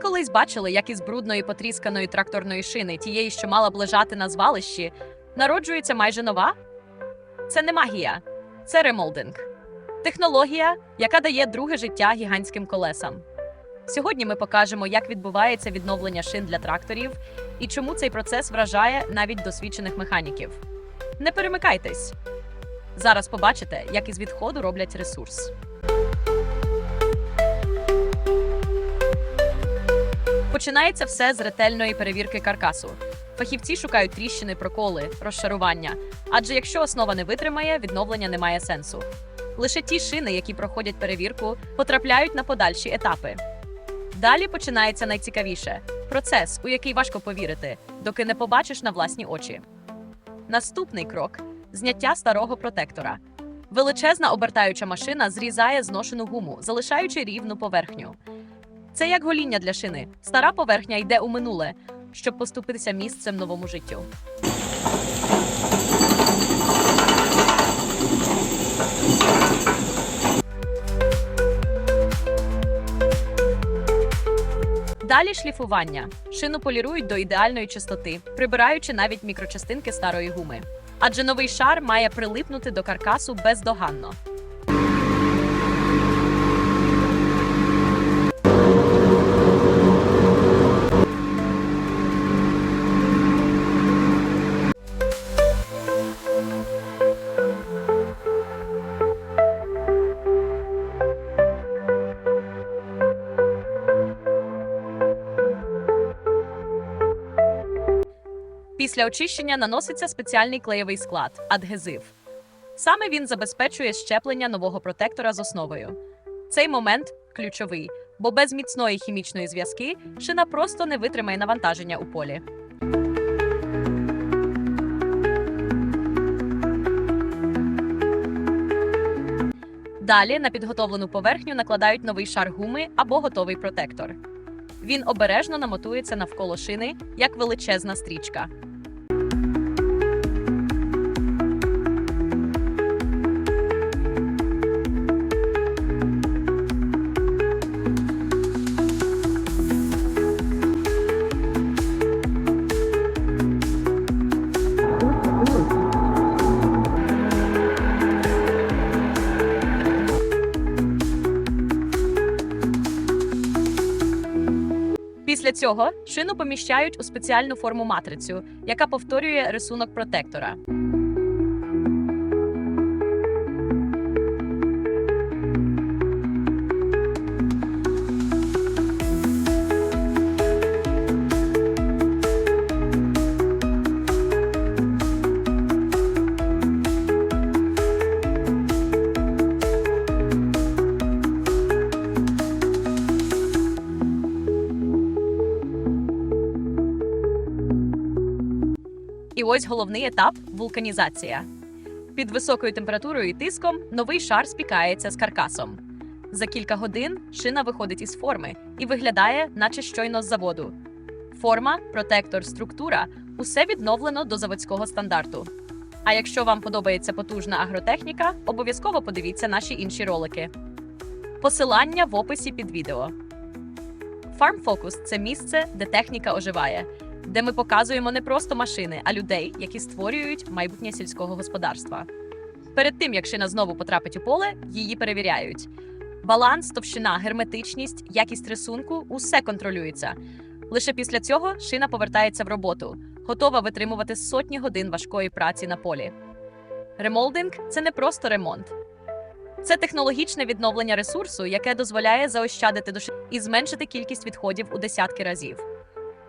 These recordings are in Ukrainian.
колись бачили, як із брудної потрісканої тракторної шини, тієї, що мала б лежати на звалищі, народжується майже нова? Це не магія, це ремолдинг. Технологія, яка дає друге життя гігантським колесам. Сьогодні ми покажемо, як відбувається відновлення шин для тракторів і чому цей процес вражає навіть досвідчених механіків. Не перемикайтесь. Зараз побачите, як із відходу роблять ресурс. Починається все з ретельної перевірки каркасу. Фахівці шукають тріщини, проколи, розшарування. Адже якщо основа не витримає, відновлення не має сенсу. Лише ті шини, які проходять перевірку, потрапляють на подальші етапи. Далі починається найцікавіше процес, у який важко повірити, доки не побачиш на власні очі. Наступний крок зняття старого протектора. Величезна обертаюча машина зрізає зношену гуму, залишаючи рівну поверхню. Це як гоління для шини. Стара поверхня йде у минуле, щоб поступитися місцем новому життю. Далі шліфування. Шину полірують до ідеальної чистоти, прибираючи навіть мікрочастинки старої гуми. Адже новий шар має прилипнути до каркасу бездоганно. Після очищення наноситься спеціальний клеєвий склад адгезив. Саме він забезпечує щеплення нового протектора з основою. Цей момент ключовий, бо без міцної хімічної зв'язки шина просто не витримає навантаження у полі. Далі на підготовлену поверхню накладають новий шар гуми або готовий протектор. Він обережно намотується навколо шини, як величезна стрічка. Після цього шину поміщають у спеціальну форму матрицю, яка повторює рисунок протектора. І ось головний етап вулканізація. Під високою температурою і тиском новий шар спікається з каркасом. За кілька годин шина виходить із форми і виглядає, наче щойно з заводу. Форма, протектор, структура усе відновлено до заводського стандарту. А якщо вам подобається потужна агротехніка, обов'язково подивіться наші інші ролики. Посилання в описі під відео. Farm Focus – це місце, де техніка оживає, де ми показуємо не просто машини, а людей, які створюють майбутнє сільського господарства. Перед тим як шина знову потрапить у поле, її перевіряють. Баланс, товщина, герметичність, якість рисунку усе контролюється. Лише після цього шина повертається в роботу, готова витримувати сотні годин важкої праці на полі. Ремолдинг це не просто ремонт. Це технологічне відновлення ресурсу, яке дозволяє заощадити душі і зменшити кількість відходів у десятки разів.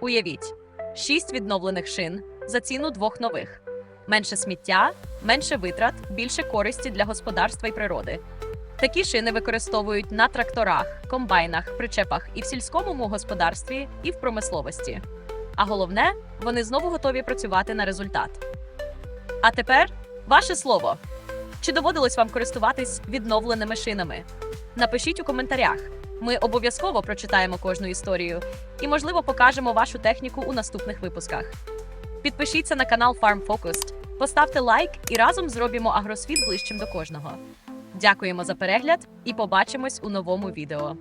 Уявіть, шість відновлених шин за ціну двох нових. Менше сміття, менше витрат, більше користі для господарства і природи. Такі шини використовують на тракторах, комбайнах, причепах і в сільському господарстві, і в промисловості. А головне, вони знову готові працювати на результат. А тепер ваше слово. Чи доводилось вам користуватись відновленими шинами? Напишіть у коментарях. Ми обов'язково прочитаємо кожну історію і, можливо, покажемо вашу техніку у наступних випусках. Підпишіться на канал Farm Focused, поставте лайк і разом зробимо агросвіт ближчим до кожного. Дякуємо за перегляд і побачимось у новому відео.